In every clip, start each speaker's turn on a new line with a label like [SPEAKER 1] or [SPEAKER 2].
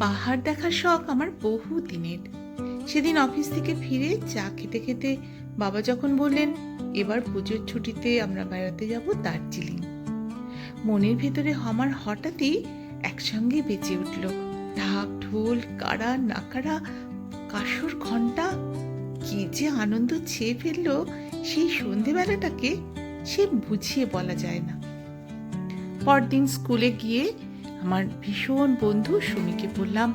[SPEAKER 1] পাহাড় দেখার শখ আমার বহু দিনের। সেদিন অফিস থেকে ফিরে চা খেতে খেতে বাবা যখন বললেন, এবার পুজোর ছুটিতে আমরা বেড়াতে যাব দার্জিলিং। মনের ভেতরে আমার হঠাৎই একসঙ্গে বেঁচে উঠল। ঢাক, ঢোল কারা নাকারা কাসর ঘণ্টা কি যে আনন্দ ছেয়ে ফেলল সেই সন্ধেবেলাটাকে সে বুঝিয়ে বলা যায় না। পরদিন স্কুলে গিয়ে আমার ভীষণ বন্ধু সুমিকে বললাম,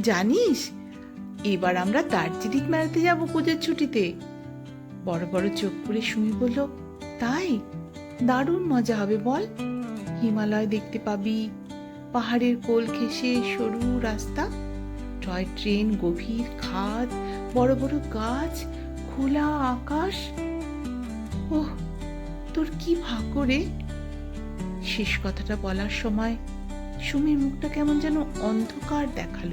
[SPEAKER 1] জানিস, এবার আমরা দার্জিলিং মেলাতে যাব পুজোর ছুটিতে। বড় বড় চোখ করে সুমি বলল, তাই? দারুণ মজা হবে বল। হিমালয় দেখতে পাবি, পাহাড়ের কোল ঘেঁষে সরু রাস্তা, টয় ট্রেন, গভীর খাদ, বড় বড় গাছ, খোলা আকাশ। ওহ, তোর কি ভাগ্য রে? শেষ কথাটা বলার সময় সুমির মুখটা কেমন যেন অন্ধকার দেখাল।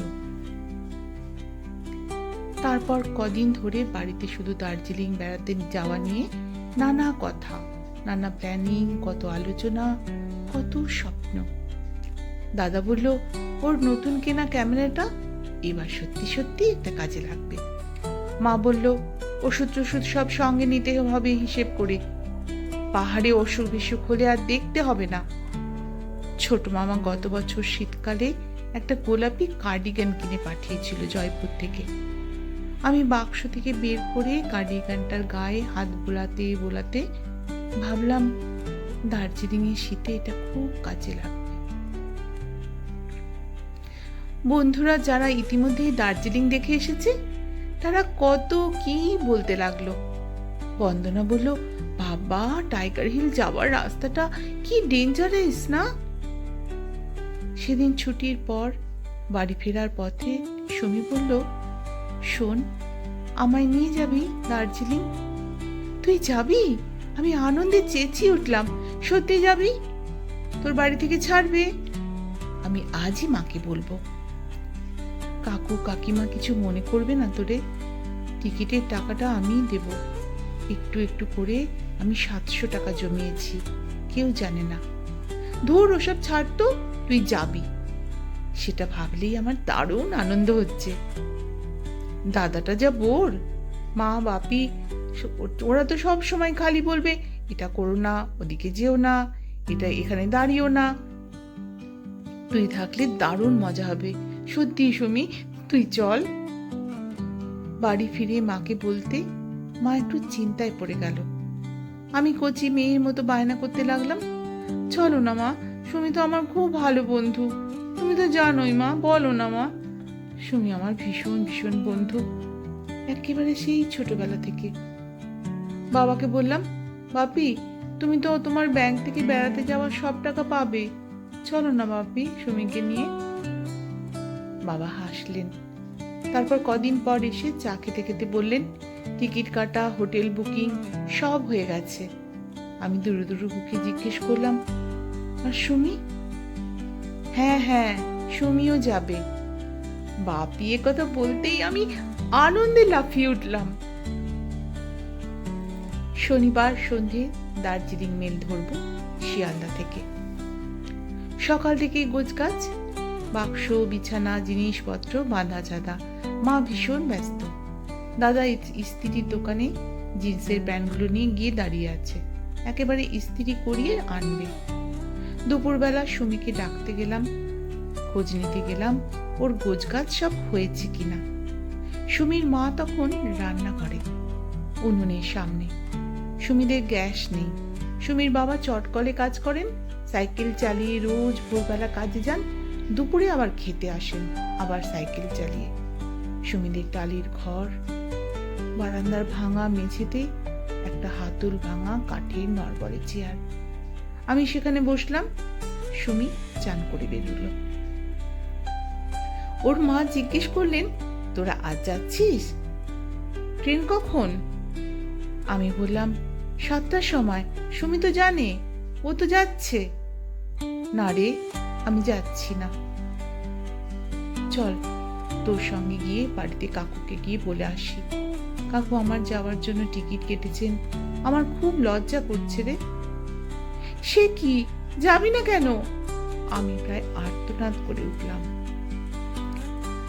[SPEAKER 1] তারপর কদিন ধরে বাড়িতে শুধু দার্জিলিং বেড়াতে যাওয়া নিয়ে নানা কথা, নানা প্ল্যানিং, কত আলোচনা, কত স্বপ্ন। দাদা বলল, ওর নতুন কেনা ক্যামেরাটা এবার সত্যি সত্যি একটা কাজে লাগবে। মা বলল ওষুধ টষুধ সব সঙ্গে নিতে হবে হিসেব করে। পাহাড়ে অসুখ বিসুখ হলে আর দেখতে হবে না। ছোট মামা গত বছর শীতকালে একটা গোলাপি কার্ডিগান কিনে পাঠিয়েছিল জয়পুর থেকে। আমি বাক্স থেকে বের করে কার্ডিগানটার গায়ে হাত বোলাতে বোলাতে ভাবলাম দার্জিলিংয়ের শীতে এটা খুব কাজে লাগবে। বন্ধুরা, যারা ইতিমধ্যেই দার্জিলিং দেখে এসেছে, তারা কত কি বলতে লাগল। বন্দনা বলল, বাবা, টাইগার হিল যাওয়ার রাস্তাটা কি ডেঞ্জারাস না? সেদিন ছুটির পর বাড়ি ফেরার পথে সুমি বলল, শোন, আমায় নিয়ে যাবি দার্জিলিং? তুই যাবি? আমি আনন্দে চেঁচিয়ে উঠলাম। সত্যি যাবি? তোর বাড়ি থেকে ছাড়বে? আমি আজই মাকে বলব। কাকু, কাকিমা কিছু মনে করবে না তোরে? টিকিটের টাকাটা আমিই দেব। একটু একটু করে আমি সাতশো টাকা জমিয়েছি। কেউ জানে না। ধর, ওসব ছাড় তো। তুই যাবি। সেটা ভাবলেই আমার দারুণ আনন্দ হচ্ছে। দাদাটা যা বোর, মা, বাপি ওরা তো সব সময় খালি বলবে, এটা করো না, ওদিকে যেও না, এটা এখানে দাঁড়িয়েও না। তুই থাকলে দারুণ মজা হবে। সত্যি সুমি, তুই চল। বাড়ি ফিরে মাকে বলতে মা একটু চিন্তায় পড়ে গেল। আমি কচি মেয়ের মতো বায়না করতে লাগলাম, চলো না মা সুমি তো আমার খুব ভালো বন্ধু। তুমি তো জানোই মা, বলো না মা। সুমি আমার ভীষণ ভীষণ বন্ধু। একেবারে সেই ছোটবেলা থেকে। বাবাকে বললাম, বাপি, তুমি তো তোমার ব্যাংক থেকে বেড়াতে যাওয়ার সব টাকা পাবে। চলো না বাপি, সুমিকে নিয়ে। বাবা হাসলেন। তারপর কদিন পর এসে চা খেতে খেতে বললেন, টিকিট কাটা, হোটেল বুকিং সব হয়ে গেছে। আমি দুরু দুরু বুকে জিজ্ঞেস করলাম আর সুমি? হ্যাঁ হ্যাঁ সুমিও যাবে। বাপি এ কথা বলতেই আমি আনন্দে লাফিয়ে উঠলাম। শনিবার সন্ধে দার্জিলিং মেল ধরব শিয়ালদা থেকে। সকাল থেকে গোছগাছ, বাক্স, বিছানা, জিনিসপত্র বাঁধা চাঁদা মা ভীষণ ব্যস্ত। দাদা ইস্ত্রির দোকানে জিন্সের প্যান্টগুলো নিয়ে গিয়ে দাঁড়িয়ে আছে। একেবারে ইস্ত্রি করিয়ে আনবে। দুপুরবেলা সুমিকে ডাকতে গেলাম, খোঁজ নিতে গেলাম, ওর গোছগাছ সব হয়েছে কিনা। সুমির মা তখন রান্না করে উনুনের সামনে। সুমিদের গ্যাস নেই। সুমির বাবা চটকলে কাজ করেন, সাইকেল চালিয়ে রোজ ভোরবেলা কাজে যান, দুপুরে আবার খেতে আসেন, আবার সাইকেল চালিয়ে। সুমিদের টালির ঘর, বারান্দার ভাঙা মেঝেতে একটা হাতুল ভাঙা কাঠের নরবরে চেয়ার। আমি সেখানে বসলাম। সুমি চান করে বেরোলো। ওর মা জিজ্ঞেস করলেন, তোরা আজ যাচ্ছিস? ট্রেন কখন? আমি বললাম, সাতটার সময়। সুমি তো জানে, ও তো যাচ্ছে। না রে, আমি যাচ্ছি না। চল, তোর সঙ্গে গিয়ে বাড়িতে কাকুকে গিয়ে বলে আসি। কাকু আমার যাওয়ার জন্য টিকিট কেটেছেন। আমার খুব লজ্জা করছে রে। সে কি? যাবি না কেন? আমি প্রায় আর্তনাদ করে উঠলাম।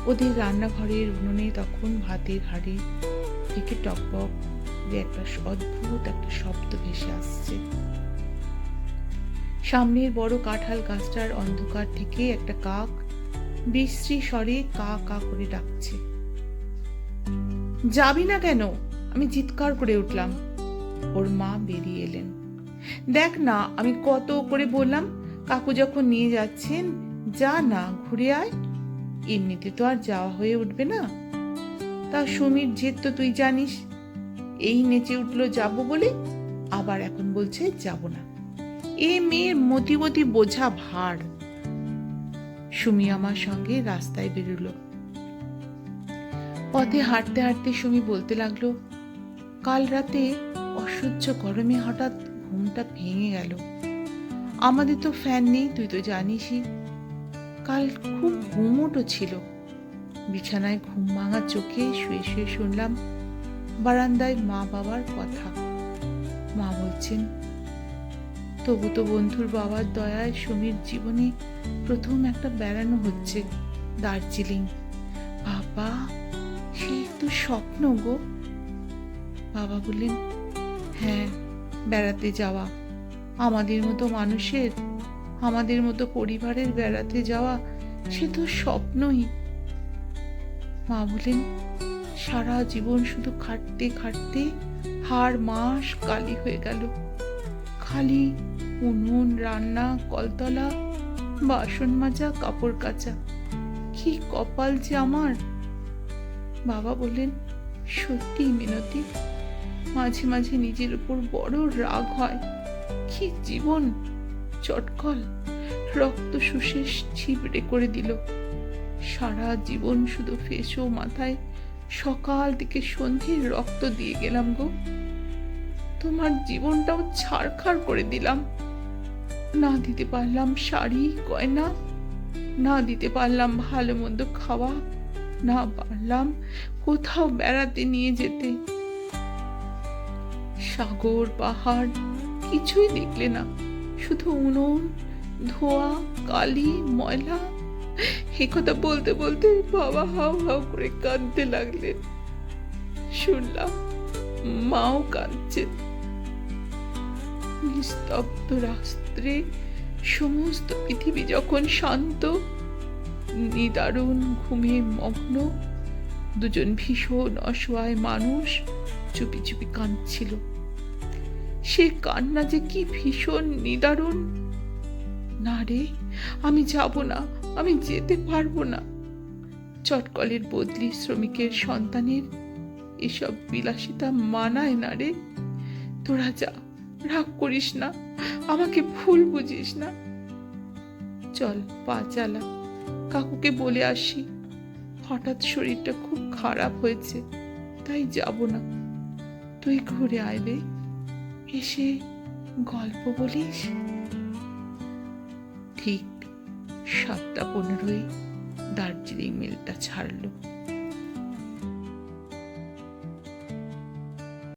[SPEAKER 1] ওদের রান্নাঘরের উনুনে তখন ভাতের হাড়ি থেকে টকবক দিয়ে একটা অদ্ভুত একটা শব্দ ভেসে আসছে। সামনের বড় কাঁঠাল গাছটার অন্ধকার থেকে একটা কাক বিশ্রী স্বরে কা কা করে ডাকছে। যাবি না কেন? আমি চিৎকার করে উঠলাম। ওর মা বেরিয়ে এলেন। দেখ না, আমি কত করে বললাম, কাকু যখন নিয়ে যাচ্ছেন, যা না, ঘুরে আয়। এমনিতে তো আর যাওয়া হয়ে উঠবে না। তা সুমির জেদ তো তুই জানিস। এই নেচে উঠল যাব বলে, আবার এখন বলছে যাব না। এ মেয়ের মতিমতি বোঝা ভার। সুমি আমার সঙ্গে রাস্তায় বেরোলো। পথে হাঁটতে হাঁটতে সুমি বলতে লাগল, কাল রাতে অসহ্য গরমে হঠাৎ ঘুমটা ভেঙে গেল। আমাদের তো ফ্যান নেই, তুই তো জানিসই। কাল খুব ঘুমোটো ছিল। বিছানায় ঘুম ভাঙা চোখে শুয়ে শুয়ে শুনলাম বারান্দায় মা বাবার কথা। মা বলছেন, তবু তো বন্ধুর বাবার দয়ায় সমীর জীবনে প্রথম একটা বেড়ানো হচ্ছে দার্জিলিং। বাবা সে তো স্বপ্ন গো। বাবা বললেন হ্যাঁ বেড়াতে যাওয়া। আমাদের মতো মানুষের, আমাদের মতো পরিবারের বেড়াতে যাওয়া সে তো স্বপ্নই। মা বলেন সারা জীবন শুধু খাটতে খাটতে হাড় মাস কালি হয়ে গেল। খালি উনুন, রান্না, কলতলা, বাসন মাজা, কাপড় কাচা। কি কপাল যে আমার! বাবা বললেন সত্যি মিনতি। মাঝে মাঝে নিজের উপর বড় রাগ হয়। কি জীবন? চটকল। রক্ত শুষে ছিবড়ে করে দিল। সারা জীবন শুধু ফেসো মাথায় সকাল থেকে সন্ধে রক্ত দিয়ে গেলাম গো। তোমার জীবনটাও ছাড়খাড় করে দিলাম। না দিতে পারলাম শাড়ি, গয়না, না দিতে পারলাম ভালো মন্দ খাওয়া, না পারলাম কোথাও বেড়াতে নিয়ে যেতে। সাগর, পাহাড়, কিছুই দেখলে না। শুধু উনুন, ধোয়া, কালি, ময়লা। এ কথা বলতে বলতে বাবা হাও হাও করে কাঁদতে লাগলেন শুনলাম মাও কাঁদছেন নিস্তব্ধ রাত্রে সমস্ত পৃথিবী যখন শান্ত, নিদারুণ ঘুমে মগ্ন, দুজন ভীষণ অসহায় মানুষ চুপি চুপি কাঁদছিল। সে কান্না যে কি ভীষণ নিদারুণ। না রে, আমি যাব না, আমি যেতে পারব না। চটকলের বদলি শ্রমিকের সন্তানের এসব বিলাসিতা মানায় না রে। তোরা যা, রাগ করিস না, আমাকে ভুল বুঝিস না। চল, পা চালা, কাকুকে বলে আসি। হঠাৎ শরীরটা খুব খারাপ হয়েছে, তাই যাব না। তুই ঘুরে আয়বে এসে গল্প বলিস? ঠিক সাতটা পনেরোই দার্জিলিং মেলটা ছাড়লো।